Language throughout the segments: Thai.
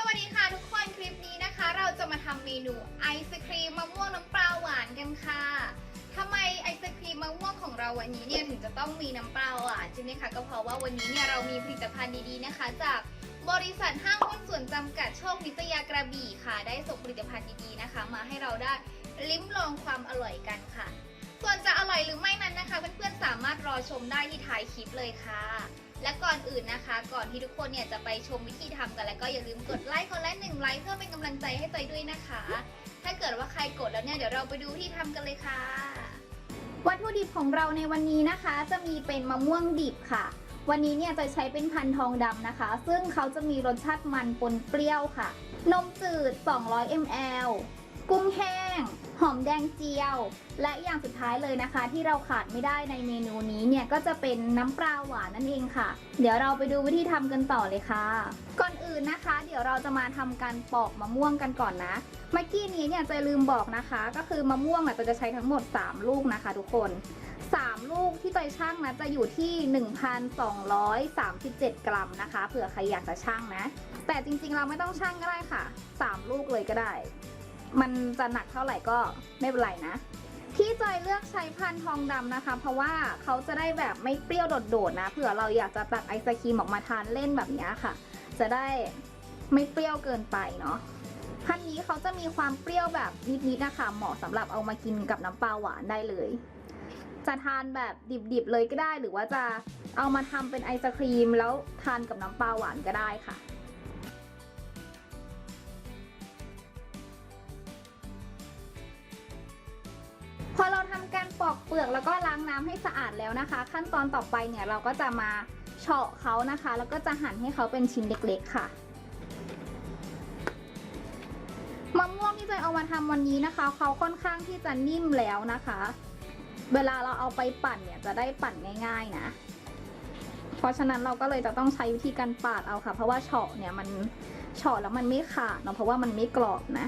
สวัสดีค่ะทุกคนคลิปนี้นะคะ เราจะมาทำเมนูไอศครีมมะม่วงน้ำปลาหวานกันค่ะทำไมไอศครีมมะม่วงของเราวันนี้เนี่ยถึงจะต้องมีน้ำปลาหวานใช่ไหมคะก็เพราะว่าวันนี้เนี่ยเรามีผลิตภัณฑ์ดีๆนะคะ จากบริษัทห้างหุ้นส่วนจำกัดโชคนิตยากระบี่ค่ะ ได้ส่งผลิตภัณฑ์ดีๆนะคะ มาให้เราได้ลิ้มลองความอร่อยกันค่ะ ส่วนจะอร่อยหรือไม่นั้นนะคะเพื่อนๆสามารถรอชมได้ที่ท้ายคลิปเลยค่ะ และก่อนอื่นนะคะ ก่อนที่ทุกคนเนี่ยจะไปชมวิธีทำกัน แล้วก็อย่าลืมกดไลค์คนละหนึ่งไลค์เพื่อเป็นกำลังใจให้จอยด้วยนะคะ ถ้าเกิดว่าใครกดแล้วเนี่ยเดี๋ยวเราไปดูวิธีทำกันเลยค่ะ วัตถุดิบของเราในวันนี้นะคะ จะมีเป็นมะม่วงดิบค่ะ วันนี้เนี่ยจะใช้เป็นพันธุ์ทองดำนะคะ ซึ่งเขาจะมีรสชาติมันปนเปรี้ยวค่ะ นมจืด 200 ml กุ้งแห้ง หอมแดงเจียว และอย่างสุดท้ายเลยนะคะ ที่เราขาดไม่ได้ในเมนูนี้เนี่ยก็จะเป็นน้ำปลาหวานนั่นเองค่ะ เดี๋ยวเราไปดูวิธีทำกันต่อเลยค่ะ ก่อนอื่นนะคะ เดี๋ยวเราจะมาทำการปอกมะม่วงกันก่อนนะเมื่อกี้นี้เนี่ยจะลืมบอกนะคะ ก็คือมะม่วงอะจะใช้ทั้งหมด 3 ลูกนะคะ ทุกคน 3 ลูกที่ตอยช่างนะจะอยู่ที่ 1,237 กรัมนะคะเผื่อใครอยากจะช่างนะ แต่จริงๆเราไม่ต้องช่างก็ได้ค่ะ 3 ลูกเลยก็ได้ มันจะหนักเท่าไหร่ก็ไม่เป็นไรนะ ที่จอยเลือกใช้พันธุ์ทองดำนะคะ เพราะว่าเขาจะได้แบบไม่เปรี้ยวโดดๆนะเผื่อเราอยากจะตักไอศครีมออกมาทานเล่นแบบนี้ค่ะ จะได้ไม่เปรี้ยวเกินไปเนาะพันธุ์นี้เขาจะมีความเปรี้ยวแบบนิดๆนะคะ เหมาะสำหรับเอามากินกับน้ำปลาหวานได้เลย จะทานแบบดิบๆเลยก็ได้ หรือว่าจะเอามาทำเป็นไอศครีมแล้วทานกับน้ำปลาหวานก็ได้ค่ะ พอเราทำการปอกเปลือกแล้วก็ล้างน้ำให้สะอาดแล้วนะคะ ขั้นตอนต่อไปเนี่ยเราก็จะมาเฉาะเขานะคะ แล้วก็จะหั่นให้เขาเป็นชิ้นเล็กๆค่ะมะม่วงที่จอยเอามาทำวันนี้นะคะ เขาค่อนข้างที่จะนิ่มแล้วนะคะ เวลาเราเอาไปปั่นเนี่ยจะได้ปั่นง่าย ๆนะ เพราะฉะนั้นเราก็เลยจะต้องใช้วิธีการปาดเอาค่ะ เพราะว่าเฉาะเนี่ยมันเฉาะแล้วมันไม่ขาดเนาะเพราะว่ามันไม่กรอบนะ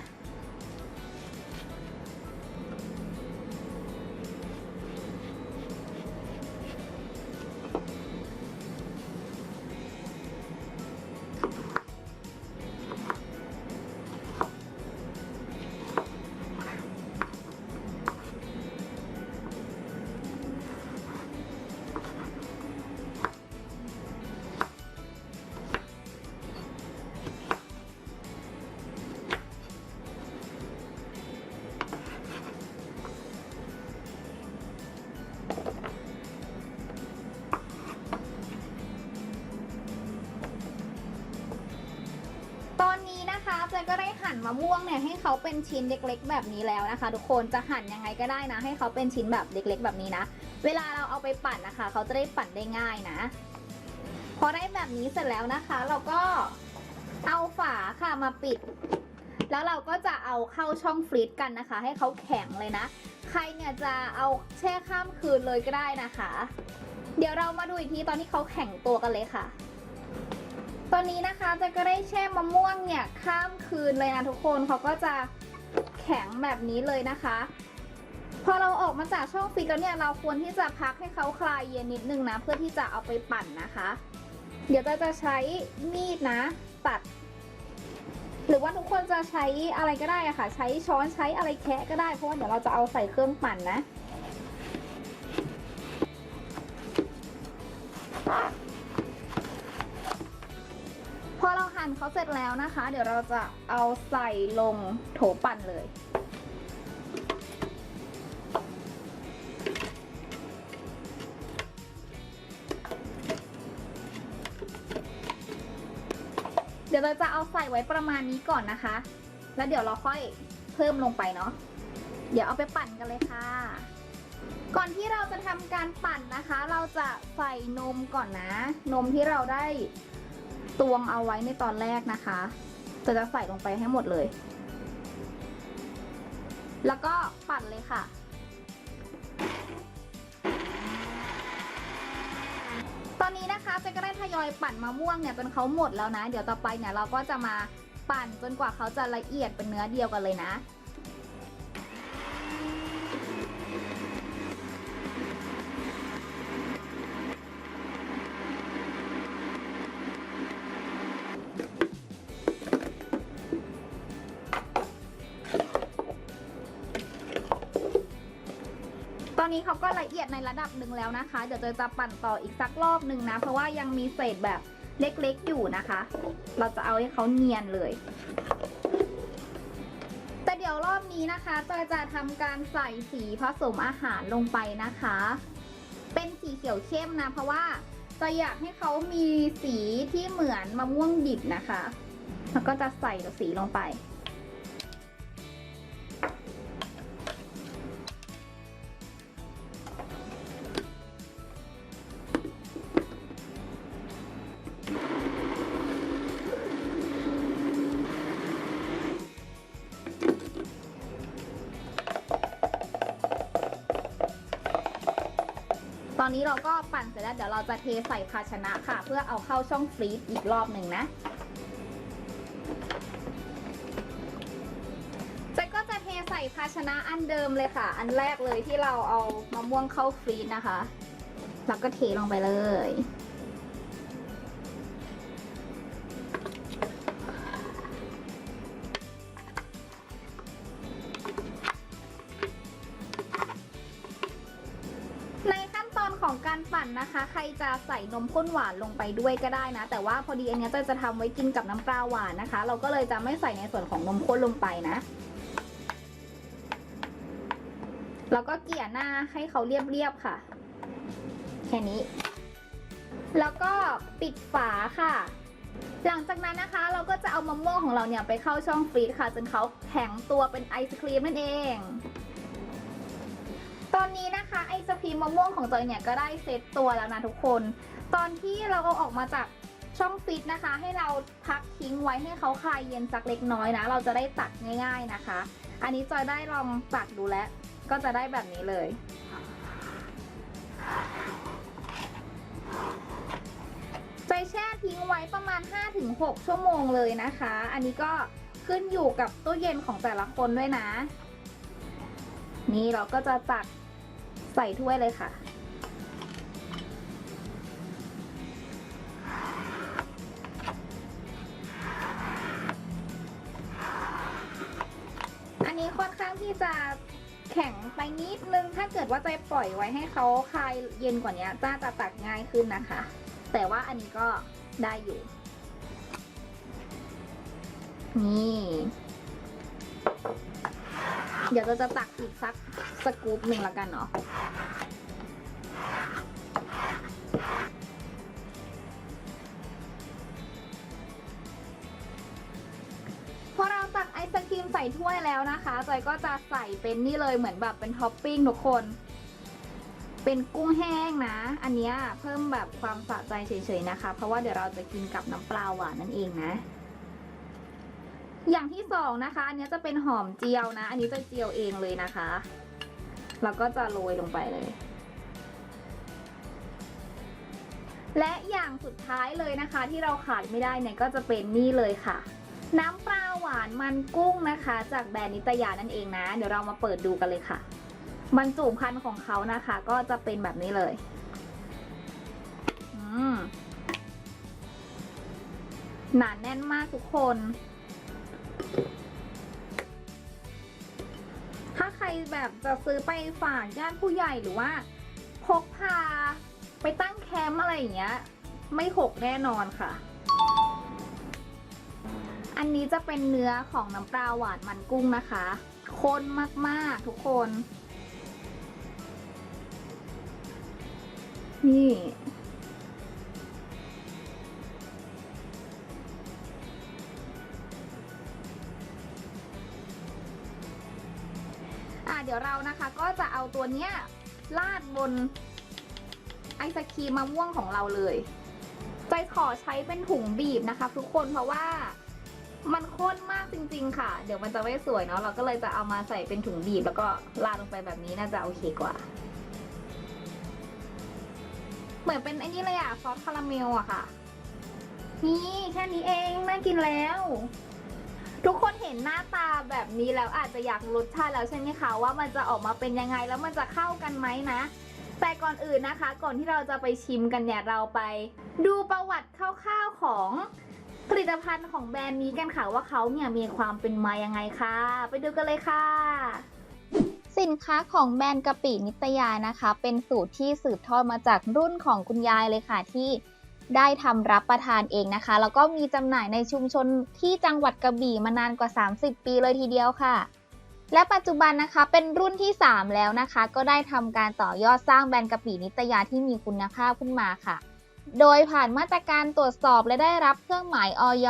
นะคะเจนก็ได้หั่นมะม่วงเนี่ยให้เขาเป็นชิ้นเล็กๆ แบบนี้แล้วนะคะ ทุกคนจะหั่นยังไงก็ได้นะ ให้เขาเป็นชิ้นแบบเล็ก ๆ แบบนี้นะ เวลาเราเอาไปปั่นนะคะ เขาจะได้ปั่นได้ง่ายนะ พอได้แบบนี้เสร็จแล้วนะคะ เราก็เอาฝาค่ะมาปิด แล้วเราก็จะเอาเข้าช่องฟรีซกันนะคะ ให้เขาแข็งเลยนะ ใครเนี่ยจะเอาแช่ข้ามคืนเลยก็ได้นะคะ เดี๋ยวเรามาดูอีกทีตอนที่เขาแข็งตัวกันเลยค่ะ ตอนนี้นะคะจะก็ได้แช่มะม่วงเนี่ยข้ามคืนเลยนะทุกคนเขาก็จะแข็งแบบนี้เลยนะคะ พอเราออกมาจากช่องฟรีซแล้วเนี่ยเราควรที่จะพักให้เขาคลายเย็นนิดนึงนะ เพื่อที่จะเอาไปปั่นนะคะ เดี๋ยวจะจะใช้มีดนะ ตัด หรือว่าทุกคนจะใช้อะไรก็ได้อะค่ะ ใช้ช้อนใช้อะไรแคะก็ได้เพราะว่าเดี๋ยวเราจะเอาใส่เครื่องปั่นนะ หั่นเขาเสร็จแล้วนะคะ เดี๋ยวเราจะเอาใส่ลงโถปั่นเลย เดี๋ยวเราจะเอาใส่ไว้ประมาณนี้ก่อนนะคะ แล้วเดี๋ยวเราค่อยเพิ่มลงไปเนาะเดี๋ยวเอาไปปั่นกันเลยค่ะ ก่อนที่เราจะทำการปั่นนะคะ เราจะใส่นมก่อนนะ นมที่เราได้ ตวงเอาไว้ในตอนแรกนะคะจะจะใส่ลงไปให้หมดเลย แล้วก็ปั่นเลยค่ะ ตอนนี้นะคะเจะก็ได้ทยอยปั่นมะม่วงเนี่ยจนเขาหมดแล้วนะ เดี๋ยวต่อไปเนี่ยเราก็จะมาปั่นจนกว่าเขาจะละเอียดเป็นเนื้อเดียวกันเลยนะ นี้เขาก็ละเอียดในระดับหนึ่งแล้วนะคะ เดี๋ยวเจะจะปั่นต่ออีกสักรอบหนึ่งนะ เพราะว่ายังมีเศษแบบเล็กๆอยู่นะคะ เราจะเอาให้เขาเนียนเลย แต่เดี๋ยวรอบนี้นะคะเจอจะทำการใส่สีผสมอาหารลงไปนะคะ เป็นสีเขียวเข้มนะ เพราะว่าจอยอยากให้เขามีสีที่เหมือนมะม่วงดิบนะคะ แล้วก็จะใส่สีลงไป ตอนนี้เราก็ปั่นเสร็จแล้วเดี๋ยวเราจะเทใส่ภาชนะค่ะ เพื่อเอาเข้าช่องฟรีซอีกรอบหนึ่งนะเจ๊ก็จะเทใส่ภาชนะอันเดิมเลยค่ะ อันแรกเลยที่เราเอามะม่วงเข้าฟรีซนะคะ แล้วก็เทลงไปเลย ของการปั่นนะคะ ใครจะใส่นมข้นหวานลงไปด้วยก็ได้นะ แต่ว่าพอดีอันนี้ยจะจะทำไว้กินกับน้ำปลาหวานนะคะ เราก็เลยจะไม่ใส่ในส่วนของนมข้นลงไปนะ แล้วก็เกลี่ยหน้าให้เขาเรียบๆค่ะ แค่นี้ แล้วก็ปิดฝาค่ะหลังจากนั้นนะคะเราก็จะเอามะม่วงของเราเนี่ยไปเข้าช่องฟรีซค่ะ จนเขาแข็งตัวเป็นไอศครีมนั่นเอง อนนี้นะคะไอศครีมมะม่วงของจอยเนี่ยก็ได้เซตตัวแล้วนะทุกคน ตอนที่เราเอาออกมาจากช่องฟิตนะคะ ให้เราพักทิ้งไว้ให้เขาคลายเย็นสักเล็กน้อยนะ เราจะได้ตักง่ายๆนะคะ อันนี้จอยได้ลองตักดูแล้ว ก็จะได้แบบนี้เลยจอยแช่ทิ้งไว้ประมาณ 5-6 ชั่วโมงเลยนะคะ อันนี้ก็ขึ้นอยู่กับตู้เย็นของแต่ละคนด้วยนะ นี่เราก็จะตัก ใส่ถ้วยเลยค่ะ อันนี้ค่อนข้างที่จะแข็งไปนิดนึง ถ้าเกิดว่าใจปล่อยไว้ให้เขาคลายเย็นกว่านี้จ้าจะตักง่ายขึ้นนะคะ แต่ว่าอันนี้ก็ได้อยู่ นี่ เดี๋ยวเราจะตักอีกสักสกู๊ปหนึ่งแล้วกันเนาะพอเราตักไอศครีมใส่ถ้วยแล้วนะคะจอยก็จะใส่เป็นนี่เลยเหมือนแบบเป็นท็อปปิ้งทุกคน เป็นกุ้งแห้งนะ อันนี้เพิ่มแบบความสะใจเฉยๆนะคะ เพราะว่าเดี๋ยวเราจะกินกับน้ำปลาหวานนั่นเองนะ อย่างที่สองนะคะ อันนี้จะเป็นหอมเจียวนะ อันนี้จะเจียวเองเลยนะคะ แล้วก็จะโรยลงไปเลย และอย่างสุดท้ายเลยนะคะ ที่เราขาดไม่ได้เนี่ยก็จะเป็นนี่เลยค่ะ น้ำปลาหวานมันกุ้งนะคะ จากแบรนด์นิตยานั่นเองนะ เดี๋ยวเรามาเปิดดูกันเลยค่ะบรรจุภัณฑ์ของเขานะคะ ก็จะเป็นแบบนี้เลยหนาแน่นมากทุกคน แบบจะซื้อไปฝากญาติผู้ใหญ่หรือว่าพกพาไปตั้งแคมป์อะไรอย่างเงี้ย ไม่หกแน่นอนค่ะ อันนี้จะเป็นเนื้อของน้ำปลาหวานมันกุ้งนะคะข้นมากๆทุกคน นี่ เดี๋ยวเรานะคะก็จะเอาตัวเนี้ยราดบนไอศครีมมะม่วงของเราเลยใจขอใช้เป็นถุงบีบนะคะ ทุกคนเพราะว่ามันข้นมากจริง ๆ ค่ะ เดี๋ยวมันจะไม่สวยเนาะเราก็เลยจะเอามาใส่เป็นถุงบีบ แล้วก็ราดลงไปแบบนี้น่าจะโอเคกว่า เหมือนเป็นไอ้นี่เลยอะซอสคาราเมลอะค่ะ นี่แค่นี้เองน่ากินแล้ว ทุกคนเห็นหน้าตาแบบนี้แล้วอาจจะอยากรสชาติแล้วใช่ไหมคะว่ามันจะออกมาเป็นยังไงแล้วมันจะเข้ากันไหมนะ แต่ก่อนอื่นนะคะ ก่อนที่เราจะไปชิมกันเนี่ยเราไป ดูประวัติคร่าวๆของผลิตภัณฑ์ของแบรนด์นี้กันค่ะว่าเขาเนี่ยมีความเป็นมายังไงค่ะไปดูกันเลยค่ะสินค้าของแบรนด์กะปินิตยานะคะ เป็นสูตรที่สืบทอดมาจากรุ่นของคุณยายเลยค่ะที่ ได้ทำรับประทานเองนะคะ แล้วก็มีจำหน่ายในชุมชนที่จังหวัดกระบี่มานานกว่า 30 ปีเลยทีเดียวค่ะ และปัจจุบันนะคะเป็นรุ่นที่ 3 แล้วนะคะ ก็ได้ทำการต่อยอดสร้างแบรนด์กะปินิตยาที่มีคุณภาพขึ้นมาค่ะ โดยผ่านมาตรการตรวจสอบและได้รับเครื่องหมายออย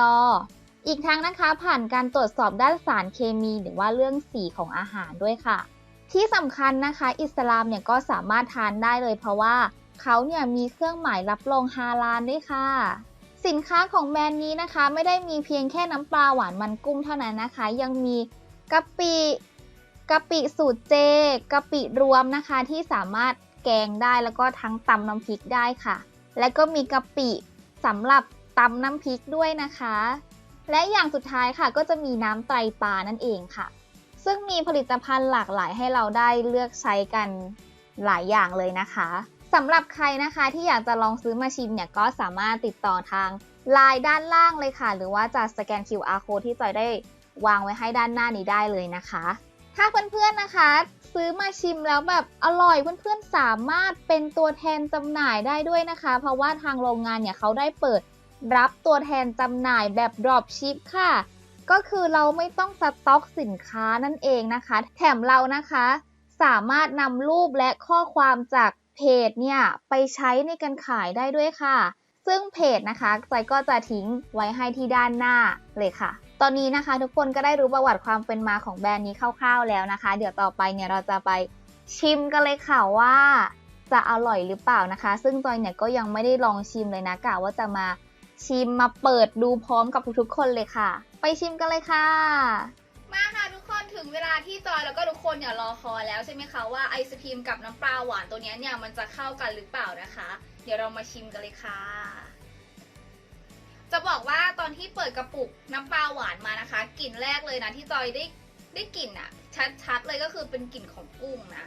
อีกทั้งนะคะผ่านการตรวจสอบด้านสารเคมีหรือว่าเรื่องสีของอาหารด้วยค่ะ ที่สำคัญนะคะ อิสลามเนี่ยก็สามารถทานได้เลยเพราะว่า เขาเนี่ยมีเครื่องหมายรับรองฮาลาลด้วยค่ะ สินค้าของแบรนด์นี้นะคะ ไม่ได้มีเพียงแค่น้ำปลาหวานมันกุ้งเท่านั้นนะคะ ยังมีกะปิกะปิสูตรเจกะปิรวมนะคะที่สามารถแกงได้แล้วก็ทั้งตำน้ำพริกได้ค่ะ และก็มีกะปิสำหรับตำน้ำพริกด้วยนะคะ และอย่างสุดท้ายค่ะ ก็จะมีน้ำไตรปลานั่นเองค่ะ ซึ่งมีผลิตภัณฑ์หลากหลายให้เราได้เลือกใช้กันหลายอย่างเลยนะคะ สำหรับใครนะคะที่อยากจะลองซื้อมาชิมเนี่ยก็สามารถติดต่อทางไลน์ด้านล่างเลยค่ะ หรือว่าจะสแกน QR code ที่จอยได้วางไว้ให้ด้านหน้านี้ได้เลยนะคะ ถ้าเพื่อนๆนะคะ ซื้อมาชิมแล้วแบบอร่อยเพื่อนๆสามารถเป็นตัวแทนจำหน่ายได้ด้วยนะคะ เพราะว่าทางโรงงานเนี่ยเขาได้เปิดรับตัวแทนจำหน่ายแบบ drop ship ค่ะ ก็คือเราไม่ต้องสต็อกสินค้านั่นเองนะคะ แถมเรานะคะ สามารถนำรูปและข้อความจาก เพจเนี่ยไปใช้ในการขายได้ด้วยค่ะ ซึ่งเพจนะคะจอยก็จะทิ้งไว้ให้ที่ด้านหน้าเลยค่ะ ตอนนี้นะคะทุกคนก็ได้รู้ประวัติความเป็นมาของแบรนด์นี้คร่าวๆแล้วนะคะ เดี๋ยวต่อไปเนี่ยเราจะไปชิมกันเลยค่ะว่าจะอร่อยหรือเปล่านะคะ ซึ่งจอยเนี่ยก็ยังไม่ได้ลองชิมเลยนะกะว่าจะมาชิมมาเปิดดูพร้อมกับทุกๆคนเลยค่ะ ไปชิมกันเลยค่ะ มาค่ะทุ ถึงเวลาที่จอยแล้วก็ทุกคนเนี่ยรอคอยแล้วใช่ไหมคะว่าไอศครีมกับน้ำปลาหวานตัวนี้เนี่ยมันจะเข้ากันหรือเปล่านะคะ เดี๋ยวเรามาชิมกันเลยค่ะ จะบอกว่าตอนที่เปิดกระปุกน้ำปลาหวานมานะคะกลิ่นแรกเลยนะที่จอยได้ได้กลิ่นอะชัดๆเลยก็คือเป็นกลิ่นของกุ้งนะ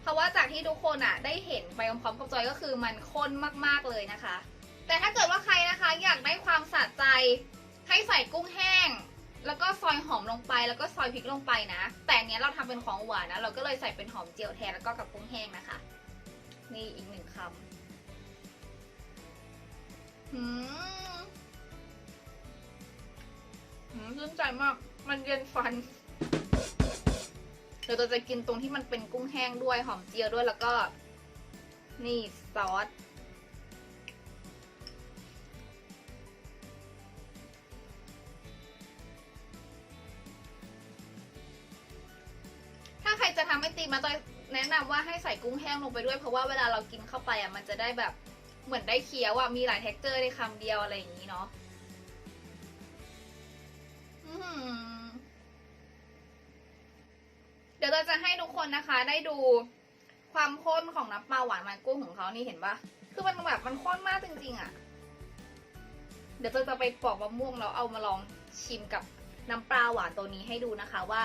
เพราะว่าจากที่ทุกคนอะได้เห็นไปพร้อมๆกับจอยก็คือมันข้นมากๆเลยนะคะ แต่ถ้าเกิดว่าใครนะคะ อยากได้ความสะใจให้ใส่กุ้งแห้ง แล้วก็ซอยหอมลงไปแล้วก็ซอยพริกลงไปนะ แต่เนี้ยเราทำเป็นของหวานนะ เราก็เลยใส่เป็นหอมเจียวแทนแล้วก็กับกุ้งแห้งนะคะ นี่อีกหนึ่งคำหืมหืมชื่นใจมาก มันเย็นฟันเดี๋ยวเราจะกินตรงที่มันเป็นกุ้งแห้งด้วยหอมเจียวด้วยแล้วก็ นี่ซอส มมาจอยแนะนำว่าให้ใส่กุ้งแห้งลงไปด้วย เพราะว่าเวลาเรากินเข้าไปอะมันจะได้แบบเหมือนได้เคี้ยวอะมีหลายเท็กเจอร์ในคำเดียวอะไรอย่างนี้เนาะอื้อหือเดี๋ยวเราจะให้ทุกคนนะคะ ได้ดูความข้นของน้ำปลาหวานมันกุ้งของเขานี่เห็นปะคือมันแบบมันข้นมากจริงๆอะ เดี๋ยวเราจะไปปอกมะม่วงแล้วเอามาลองชิมกับน้ำปลาหวานตัวนี้ให้ดูนะคะว่า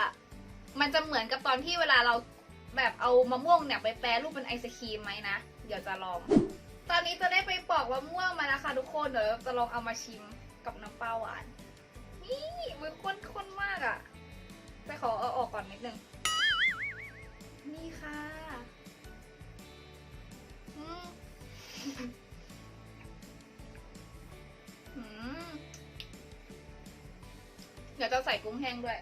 มันจะเหมือนกับตอนที่เวลาเรา แบบเอามะม่วงเนี่ยไปแปรรูปเป็นไอศครีมไหมนะ เดี๋ยวจะลอง ตอนนี้จะได้ไปปอกมะม่วงมาแล้วค่ะทุกคน เดี๋ยวจะลองเอามาชิมกับน้ำปลาหวาน นี่มันข้นข้นมากอะ่ะแต่ขอเอาออกก่อนนิดนึง นี่ค่ะเดี๋ยวจะใส่กุ้งแห้งด้วย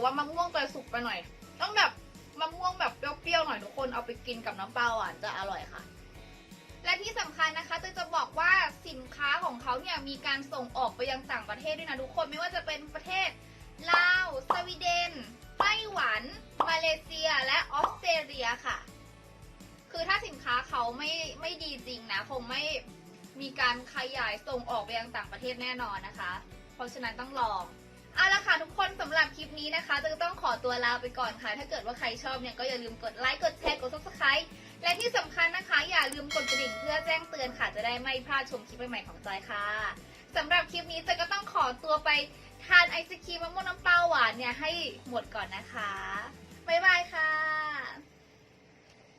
แต่ว่ามะม่วงจะสุกไปหน่อย ต้องแบบมะม่วงแบบเปรี้ยวๆหน่อยทุกคนเอาไปกินกับน้ำปลาหวานจะอร่อยค่ะ และที่สำคัญนะคะจะจะบอกว่าสินค้าของเขาเนี่ยมีการส่งออกไปยังต่างประเทศด้วยนะทุกคนไม่ว่าจะเป็นประเทศลาวสวีเดนไต้หวัน มาเลเซียและออสเตรเลียค่ะ คือถ้าสินค้าเขาไม่ไม่ดีจริงนะคงไม่มีการขยายส่งออกไปยังต่างประเทศแน่นอนนะคะ เพราะฉะนั้นต้องลอง เอาละค่ะทุกคนสำหรับคลิปนี้นะคะจะต้องขอตัวลาไปก่อนค่ะ ถ้าเกิดว่าใครชอบเนี่ยก็อย่าลืมกดไลค์กดแชร์กด subscribe และที่สำคัญนะคะ อย่าลืมกดกระดิ่งเพื่อแจ้งเตือนค่ะ จะได้ไม่พลาดชมคลิปใหม่ๆของจอยค่ะสำหรับคลิปนี้จอยก็ต้องขอตัวไปทานไอศครีมมะม่วงน้ำปลาหวานเนี่ยให้หมดก่อนนะคะบ๊ายบายค่ะ